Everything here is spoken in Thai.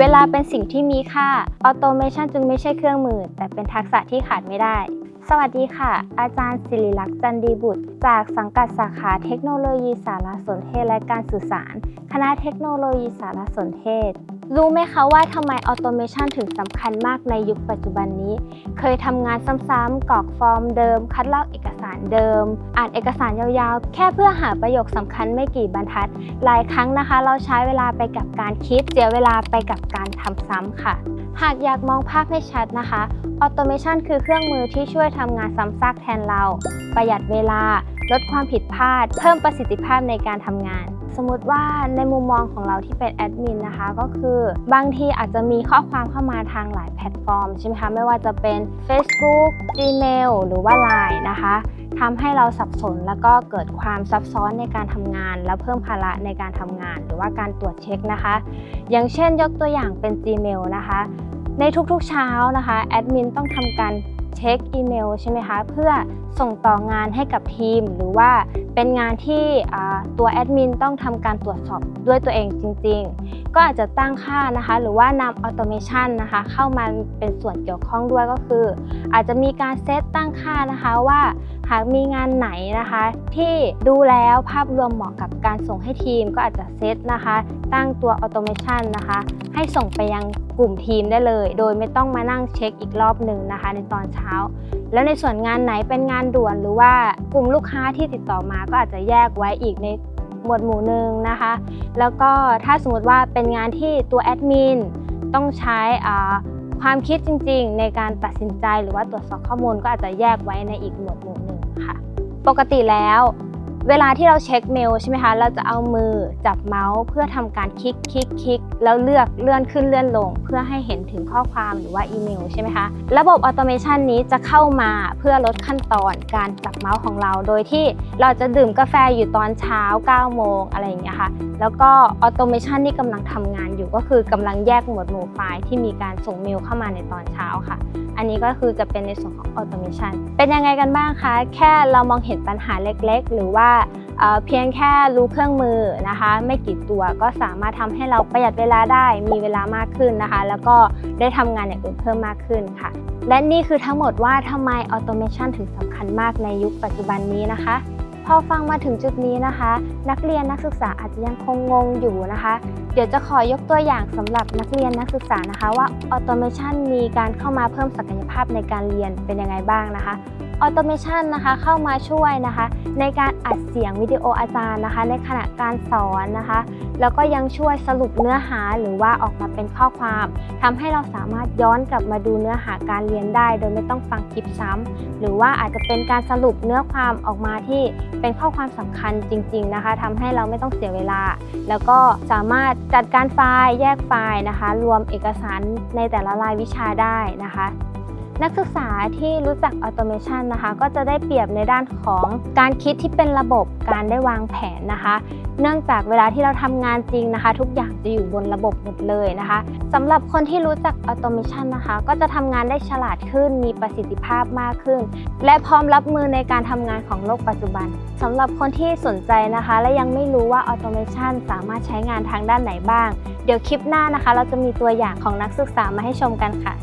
เวลาเป็นสิ่งที่มีค่าออโตเมชันจึงไม่ใช่เครื่องมือ แต่เป็นทักษะที่ขาดไม่ได้ สวัสดีค่ะ อาจารย์ศิริลักษณ์จันดีบุตร จากสังกัดสาขาเทคโนโลยีสารสนเทศและการสื่อสาร คณะเทคโนโลยีสารสนเทศ รู้ไหมคะว่าทำไมออโตเมชันถึงสำคัญมากในยุคปัจจุบันนี้ เคยทำงานซ้ำๆกรอกฟอร์มเดิม คัดลอกเอกสารเดิม อ่านเอกสารยาวๆ แค่เพื่อหาประโยคสำคัญไม่กี่บรรทัด หลายครั้งนะคะ เราใช้เวลาไปกับการคิด เสียเวลาไปกับการทำซ้ำค่ะ หากอยากมองภาพให้ชัดนะคะออโตเมชันคือเครื่องมือที่ช่วยทำงานซ้ำซากแทนเรา ประหยัดเวลา ลดความผิดพลาด เพิ่มประสิทธิภาพในการทำงาน สมมติว่าในมุมมองของเราที่เป็นแอดมินนะคะก็คือบางทีอาจจะมีข้อความเข้ามาทางหลายแพลตฟอร์มใช่ไหมคะไม่ว่าจะเป็น Facebook Gmail หรือว่า Line นะคะทำให้เราสับสนแล้วก็เกิดความซับซ้อนในการทำงาน และเพิ่มภาระในการทำงาน หรือว่าการตรวจเช็คนะคะ อย่างเช่นยกตัวอย่างเป็น Gmail นะคะ ในทุกๆเช้านะคะแอดมินต้องทำการ เช็คอีเมลใช่ไหมคะเพื่อส่งต่องานให้กับทีม หรือว่าเป็นงานที่ตัวแอดมินต้องทำการตรวจสอบด้วยตัวเองจริง ๆ ก็อาจจะตั้งค่านะคะ หรือว่านำออโตเมชันนะคะ เข้ามาเป็นส่วนเกี่ยวข้องด้วยก็คือ อาจจะมีการเซตตั้งค่านะคะว่า หากมีงานไหนนะคะ ที่ดูแล้วภาพรวมเหมาะกับการส่งให้ทีมก็อาจจะเซตนะคะ ตั้งตัวออโตเมชันนะคะ ให้ส่งไปยังกลุ่มทีมได้เลย โดยไม่ต้องมานั่งเช็คอีกรอบหนึ่งนะคะ ในตอนเช้า แล้วในส่วนงานไหนเป็นงานด่วนหรือว่ากลุ่มลูกค้าที่ติดต่อมาก็อาจจะแยกไว้อีกในหมวดหมู่หนึ่งนะคะ แล้วก็ถ้าสมมติว่าเป็นงานที่ตัวแอดมินต้องใช้ความคิดจริงๆ ในการตัดสินใจหรือว่าตรวจสอบข้อมูลก็อาจจะแยกไว้ในอีกหมวดหมู่ ค่ะ ปกติแล้ว เวลาที่เราเช็คเมลใช่ไหมคะ เราจะเอามือจับเมาส์เพื่อทำการคลิกคลิกคลิกแล้วเลือกเลื่อนขึ้นเลื่อนลง เพื่อให้เห็นถึงข้อความหรือว่าอีเมลใช่ไหมคะ ระบบออโตเมชันนี้จะเข้ามาเพื่อลดขั้นตอนการจับเมาส์ของเรา โดยที่เราจะดื่มกาแฟอยู่ตอนเช้า 9 โมงอะไรอย่างเงี้ยค่ะ แล้วก็ออโตเมชันที่กำลังทำงานอยู่ก็คือกำลังแยกหมวดหมู่ไฟล์ที่มีการส่งเมลเข้ามาในตอนเช้าค่ะ อันนี้ก็คือจะเป็นในส่วนของออโตเมชันเป็นยังไงกันบ้างคะ แค่เรามองเห็นปัญหาเล็กๆ หรือว่าเพียงแค่รู้เครื่องมือนะคะ ไม่กี่ตัวก็สามารถทำให้เราประหยัดเวลาได้มีเวลามากขึ้นนะคะ แล้วก็ได้ทำงานอย่างอื่นเพิ่มมากขึ้นค่ะ และนี่คือทั้งหมดว่าทำไมออโตเมชันถึงสำคัญมากในยุคปัจจุบันนี้นะคะ พอฟังมาถึงจุดนี้นะคะ นักเรียนนักศึกษาอาจจะยังคงงงอยู่นะคะ เดี๋ยวจะขอยกตัวอย่างสำหรับนักเรียนนักศึกษานะคะ ว่าออโตเมชันมีการเข้ามาเพิ่มศักยภาพในการเรียนเป็นยังไงบ้างนะคะ ออโตเมชันนะคะเข้ามาช่วยนะคะ ในการอัดเสียงวิดีโออาจารย์นะคะ ในขณะการสอนนะคะ แล้วก็ยังช่วยสรุปเนื้อหาหรือว่าออกมาเป็นข้อความทำให้เราสามารถย้อนกลับมาดูเนื้อหาการเรียนได้ โดยไม่ต้องฟังคลิปซ้ำหรือว่าอาจจะเป็นการสรุปเนื้อความออกมาที่เป็นข้อความสำคัญจริง ๆนะคะทำให้เราไม่ต้องเสียเวลา แล้วก็สามารถจัดการไฟล์แยกไฟล์นะคะ รวมเอกสารในแต่ละรายวิชาได้นะคะ นักศึกษาที่รู้จักออโตเมชันนะคะก็จะได้เปรียบในด้านของการคิดที่เป็นระบบการได้วางแผนนะคะ เนื่องจากเวลาที่เราทำงานจริงนะคะ ทุกอย่างจะอยู่บนระบบหมดเลยนะคะสำหรับคนที่รู้จักออโตเมชันนะคะ ก็จะทำงานได้ฉลาดขึ้น มีประสิทธิภาพมากขึ้น และพร้อมรับมือในการทำงานของโลกปัจจุบันสำหรับคนที่สนใจนะคะ และยังไม่รู้ว่าออโตเมชันสามารถใช้งานทางด้านไหนบ้าง เดี๋ยวคลิปหน้านะคะ เราจะมีตัวอย่างของนักศึกษามาให้ชมกันค่ะ